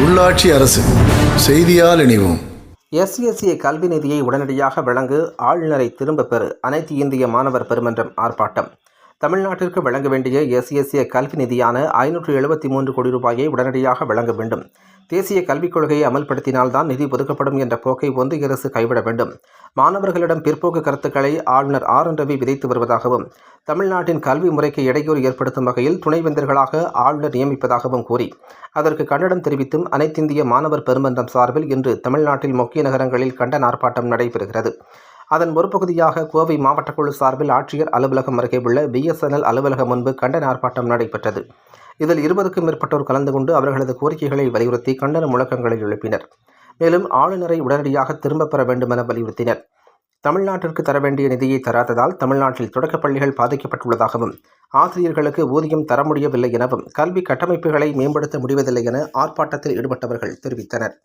உள்ளாட்சி அரசு செய்தியால் இணைவோம். எஸ்சிஎஸ்சி கல்வி நிதியை உடனடியாக வழங்கு ஆளுநரை திரும்பப் பெறு அனைத்து இந்திய மாணவர் பெருமன்றம் ஆர்ப்பாட்டம். தமிழ்நாட்டிற்கு வழங்க வேண்டிய எஸ்சிஎஸ்சி கல்வி நிதியான ஐநூற்று எழுபத்தி மூன்று கோடி ரூபாயை உடனடியாக வழங்க வேண்டும். தேசிய கல்விக் கொள்கையை அமல்படுத்தினால்தான் நிதி ஒதுக்கப்படும் என்ற போக்கை ஒன்றிய அரசு கைவிட வேண்டும். மாணவர்களிடம் பிற்போக்கு கருத்துக்களை ஆளுநர் ஆர் என் ரவி விதைத்து வருவதாகவும் தமிழ்நாட்டின் கல்வி முறைக்கு இடையூறு ஏற்படுத்தும் வகையில் துணைவேந்தர்களாக ஆளுநர் நியமிப்பதாகவும் கூறி அதற்கு கண்டனம் தெரிவித்தும் அனைத்திந்திய மாணவர் பெருமன்றம் சார்பில் இன்று தமிழ்நாட்டில் முக்கிய நகரங்களில் கண்டன ஆர்ப்பாட்டம் நடைபெறுகிறது. அதன் ஒரு பகுதியாக கோவை மாவட்ட குழு சார்பில் ஆட்சியர் அலுவலகம் அருகே உள்ள பிஎஸ்என்எல் அலுவலகம் முன்பு கண்டன ஆர்ப்பாட்டம் நடைபெற்றது. இதில் இருபதுக்கும் மேற்பட்டோர் கலந்து கொண்டு அவர்களது கோரிக்கைகளை வலியுறுத்தி கண்டன முழக்கங்களை எழுப்பினர். மேலும் ஆளுநரை உடனடியாக திரும்பப் பெற வேண்டுமென வலியுறுத்தினர். தமிழ்நாட்டிற்கு தர வேண்டிய நிதியை தராததால் தமிழ்நாட்டில் தொடக்கப் பள்ளிகள் பாதிக்கப்பட்டுள்ளதாகவும் ஆசிரியர்களுக்கு ஊதியம் தர முடியவில்லை எனவும் கல்வி கட்டமைப்புகளை மேம்படுத்த முடிவதில்லை என ஆர்ப்பாட்டத்தில் ஈடுபட்டவர்கள் தெரிவித்தனர்.